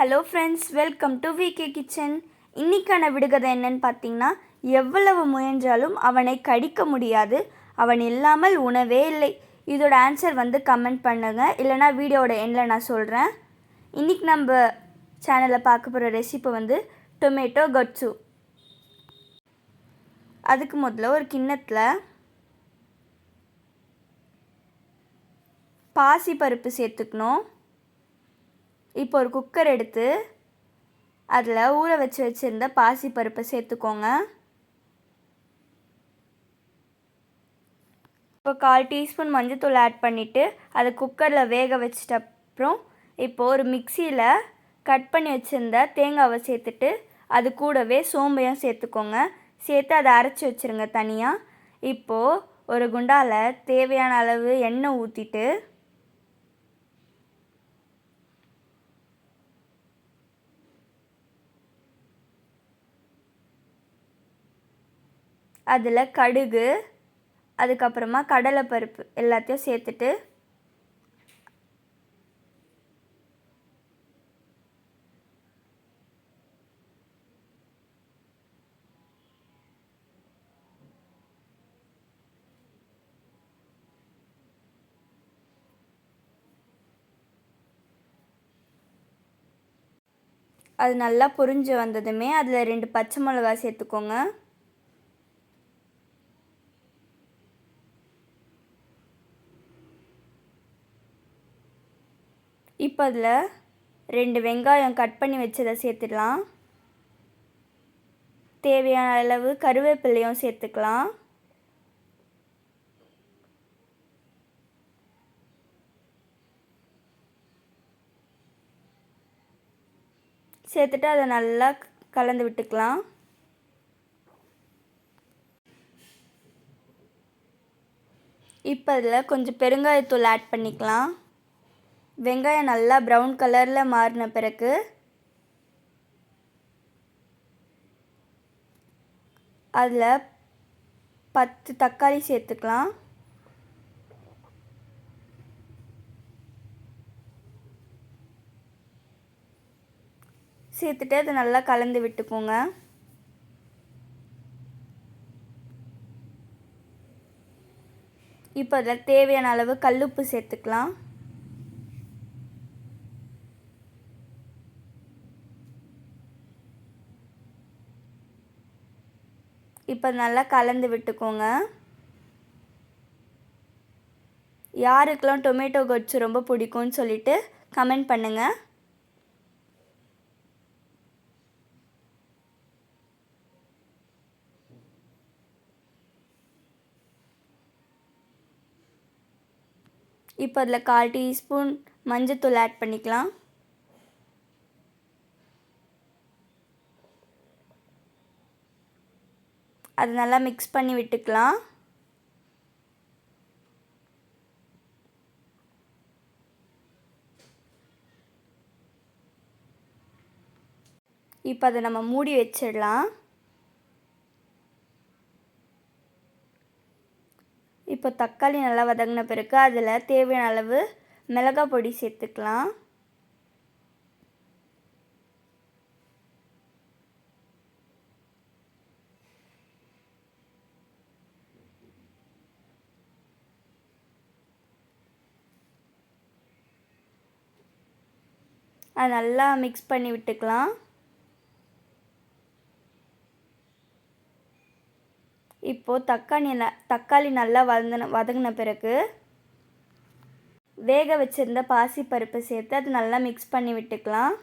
Hello friends welcome to VK kitchen இன்னைக்கான விடுகதை என்னன்னு பார்த்தீங்கன்னா எவ்வளவு முயன்றாலும் அவனை கடிக்க முடியாது. அவன் இல்லாமல் உணவே இல்லை. இதோட ஆன்சர் வந்து கமெண்ட் பண்ணுங்க. இல்லைனா வீடியோவோட எண்டில் நான் சொல்கிறேன் இன்றைக்கி நம்ம சேனலில் பார்க்க போகிற ரெசிபி வந்து டொமேட்டோ கட்ஸு அதுக்கு முதல்ல ஒரு கிண்ணத்தில் பாசி பருப்பு சேர்த்துக்கணும். இப்போ ஒரு குக்கர் எடுத்து அதில் ஊற வச்சு வச்சுருந்த பாசி பருப்பை சேர்த்துக்கோங்க. இப்போ கால் டீஸ்பூன் மஞ்சத்தூள் ஆட் பண்ணிவிட்டு அதை குக்கரில் வேக வச்சிட்ட அப்புறம் இப்போது ஒரு மிக்சியில் கட் பண்ணி வச்சுருந்த தேங்காவை சேர்த்துட்டு அது கூடவே சோம்பையும் சேர்த்துக்கோங்க. சேர்த்து அதை அரைச்சி வச்சுருங்க தனியாக இப்போது ஒரு குண்டாவில் தேவையான அளவு எண்ணெய் ஊற்றிட்டு அதில் கடுகு அதுக்கப்புறமா கடலைப்பருப்பு எல்லாத்தையும் சேர்த்துட்டு அது நல்லா பொரிஞ்சு வந்ததுமே அதில் ரெண்டு பச்சை மிளகா சேர்த்துக்கோங்க. இப்போ அதில் ரெண்டு வெங்காயம் கட் பண்ணி வச்சதை சேர்த்துடலாம். தேவையான அளவு கருவேப்பிலையும் சேர்த்துக்கலாம். சேர்த்துட்டு அதை நல்லா கலந்து விட்டுக்கலாம். இப்போ அதில் கொஞ்சம் பெருங்காயத்தூள் ஆட் பண்ணிக்கலாம். வெங்காயம் நல்லா ப்ரௌன் கலரில் மாறின பிறகு அதில் பத்து தக்காளி சேர்த்துக்கலாம். சேர்த்துட்டு அதை நல்லா கலந்து விட்டுக்கோங்க. இப்போ அதில் தேவையான அளவு கல்லுப்பு சேர்த்துக்கலாம். இப்போ நல்லா கலந்து விட்டுக்கோங்க. யாருக்கெல்லாம் டொமேட்டோ கொச்சு ரொம்ப பிடிக்கும்னு சொல்லிட்டு கமெண்ட் பண்ணுங்கள் இப்போ அதில் கால் டீஸ்பூன் மஞ்சத்தூள் ஆட் பண்ணிக்கலாம். அது நல்லா மிக்ஸ் பண்ணி விட்டுக்கலாம். இப்போ அதை நம்ம மூடி வச்சிடலாம். இப்போ தக்காளி நல்லா வதங்கின பிறகு அதில் தேவையான அளவு மிளகாய் பொடி சேர்த்துக்கலாம். அது நல்லா மிக்ஸ் பண்ணி விட்டுக்கலாம். இப்போது தக்காளி தக்காளி நல்லா வதங்கின வதங்கின பிறகு வேக வச்சுருந்த பாசிப்பருப்பு சேர்த்து அது நல்லா மிக்ஸ் பண்ணி விட்டுக்கலாம்.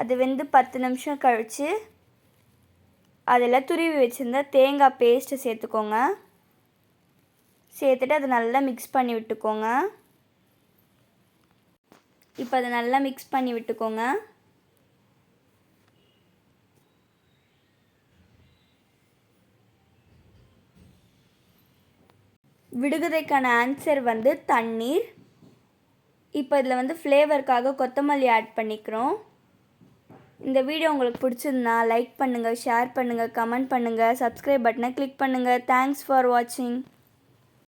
அது வந்து பத்து நிமிஷம் கழித்து அதில் துருவி வச்சுருந்த தேங்காய் பேஸ்ட்டு சேர்த்துக்கோங்க. சேர்த்துட்டு அதை நல்லா மிக்ஸ் பண்ணி விட்டுக்கோங்க. இப்போ அதை நல்லா மிக்ஸ் பண்ணி விட்டுக்கோங்க. விடுகதைக்கான ஆன்சர் வந்து தண்ணீர். இப்போ இதில் வந்து ஃப்ளேவருக்காக கொத்தமல்லி ஆட் பண்ணிக்கிறோம். இந்த வீடியோ உங்களுக்கு பிடிச்சிருந்தா லைக் பண்ணுங்கள் ஷேர் பண்ணுங்கள் கமெண்ட் பண்ணுங்கள் சப்ஸ்கிரைப் பட்டனை கிளிக் பண்ணுங்கள் தேங்க்ஸ் ஃபார் வாட்சிங்